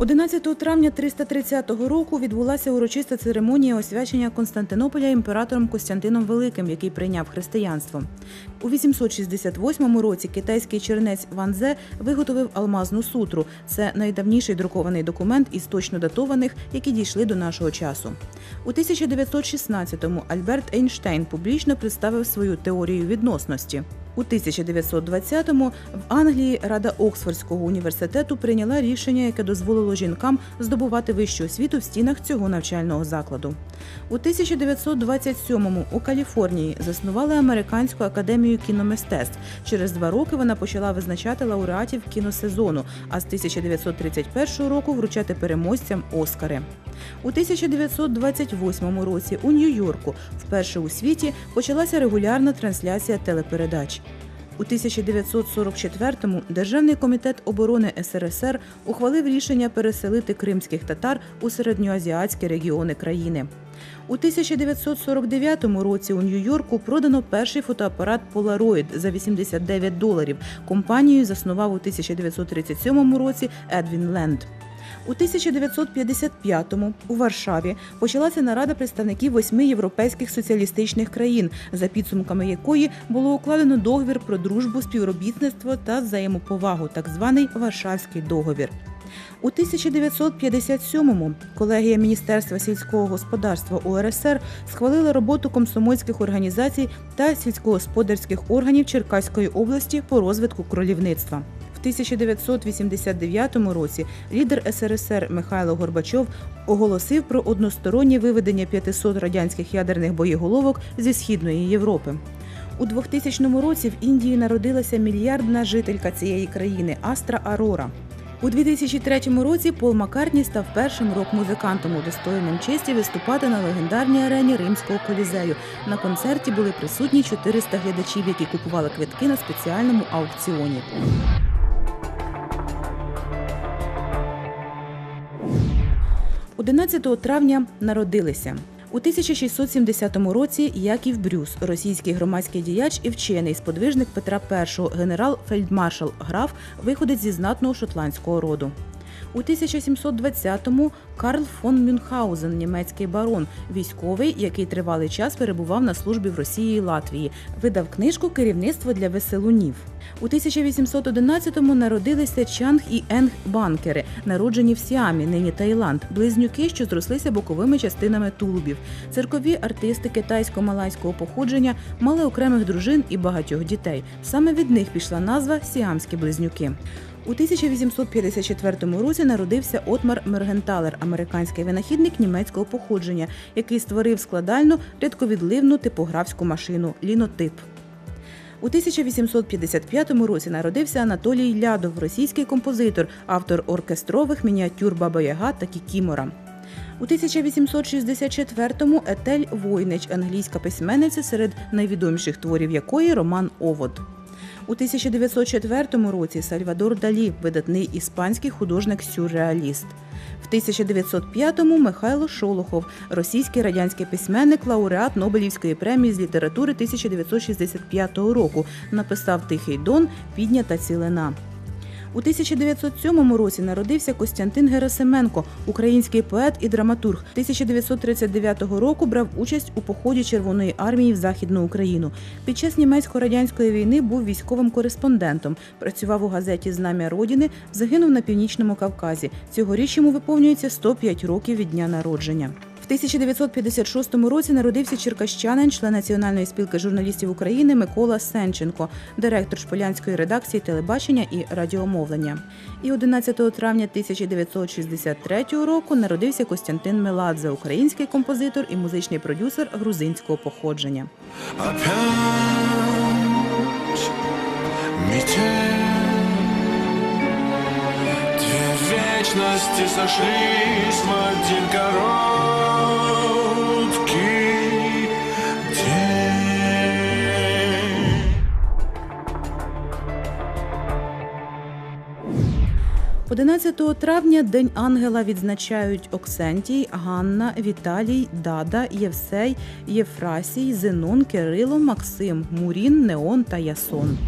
11 травня 330 року відбулася урочиста церемонія освячення Константинополя імператором Костянтином Великим, який прийняв християнство. У 868 році китайський чернець Ван Зе виготовив алмазну сутру. Це найдавніший друкований документ із точно датованих, які дійшли до нашого часу. У 1916-му Альберт Ейнштейн публічно представив свою теорію відносності. У 1920-му в Англії Рада Оксфордського університету прийняла рішення, яке дозволило жінкам здобувати вищу освіту в стінах цього навчального закладу. У 1927-му у Каліфорнії заснували Американську академію кіномистецтв. Через два роки вона почала визначати лауреатів кіносезону, а з 1931 року вручати переможцям Оскари. У 1928 році у Нью-Йорку вперше у світі почалася регулярна трансляція телепередач. У 1944-му Державний комітет оборони СРСР ухвалив рішення переселити кримських татар у середньоазіатські регіони країни. У 1949 році у Нью-Йорку продано перший фотоапарат Polaroid за 89 доларів. Компанію заснував у 1937 році Едвін Ленд. У 1955-му у Варшаві почалася нарада представників восьми європейських соціалістичних країн, за підсумками якої було укладено договір про дружбу, співробітництво та взаємоповагу, так званий Варшавський договір. У 1957-му колегія Міністерства сільського господарства УРСР схвалила роботу комсомольських організацій та сільськогосподарських органів Черкаської області по розвитку кролівництва. В 1989 році лідер СРСР Михайло Горбачов оголосив про одностороннє виведення 500 радянських ядерних боєголовок зі східної Європи. У 2000 році в Індії народилася мільярдна жителька цієї країни Астра Арора. У 2003 році Пол Маккартні став першим рок-музикантом, удостоєним честі виступати на легендарній арені Римського колізею. На концерті були присутні 400 глядачів, які купували квитки на спеціальному аукціоні. – 11 травня народилися. У 1670 році Яків Брюс, російський громадський діяч і вчений сподвижник Петра І, генерал-фельдмаршал граф, виходить зі знатного шотландського роду. У 1720-му Карл фон Мюнхгаузен, німецький барон, військовий, який тривалий час перебував на службі в Росії і Латвії, видав книжку Керівництво для веселунів. У 1811-му народилися Чанг і Енг Банкери, народжені в Сіамі, нині Таїланд, близнюки, що зрослися боковими частинами тулубів. Циркові артисти китайсько-малайського походження мали окремих дружин і багатьох дітей. Саме від них пішла назва Сіамські близнюки. У 1854 році народився Отмар Мергенталер, американський винахідник німецького походження, який створив складальну рядковідливну типографську машину лінотип. У 1855 році народився Анатолій Лядов, російський композитор, автор оркестрових мініатюр Баба Яга та Кікімора. У 1864-му Етель Войнич, англійська письменниця, серед найвідоміших творів якої роман Овод. У 1904 році Сальвадор Далі, видатний іспанський художник-сюрреаліст. В 1905-му Михайло Шолохов, російський радянський письменник, лауреат Нобелівської премії з літератури 1965 року, написав Тихий Дон, Піднята цілина. У 1907 році народився Костянтин Герасименко, український поет і драматург. 1939 року брав участь у поході Червоної армії в Західну Україну. Під час німецько-радянської війни був військовим кореспондентом. Працював у газеті Знам'я Родини, загинув на північному Кавказі. Цьогоріч йому виповнюється 105 років від дня народження. В 1956 році народився черкащанин, член Національної спілки журналістів України Микола Сенченко, директор шполянської редакції телебачення і радіомовлення. І 11 травня 1963 року народився Костянтин Меладзе, український композитор і музичний продюсер грузинського походження. Опять вечности сошлись в один короткий день 11 травня День ангела відзначають Оксентій, Ганна, Віталій, Дада, Євсей, Єфрасій, Зенон, Кирило, Максим, Мурін, Неон та Ясон.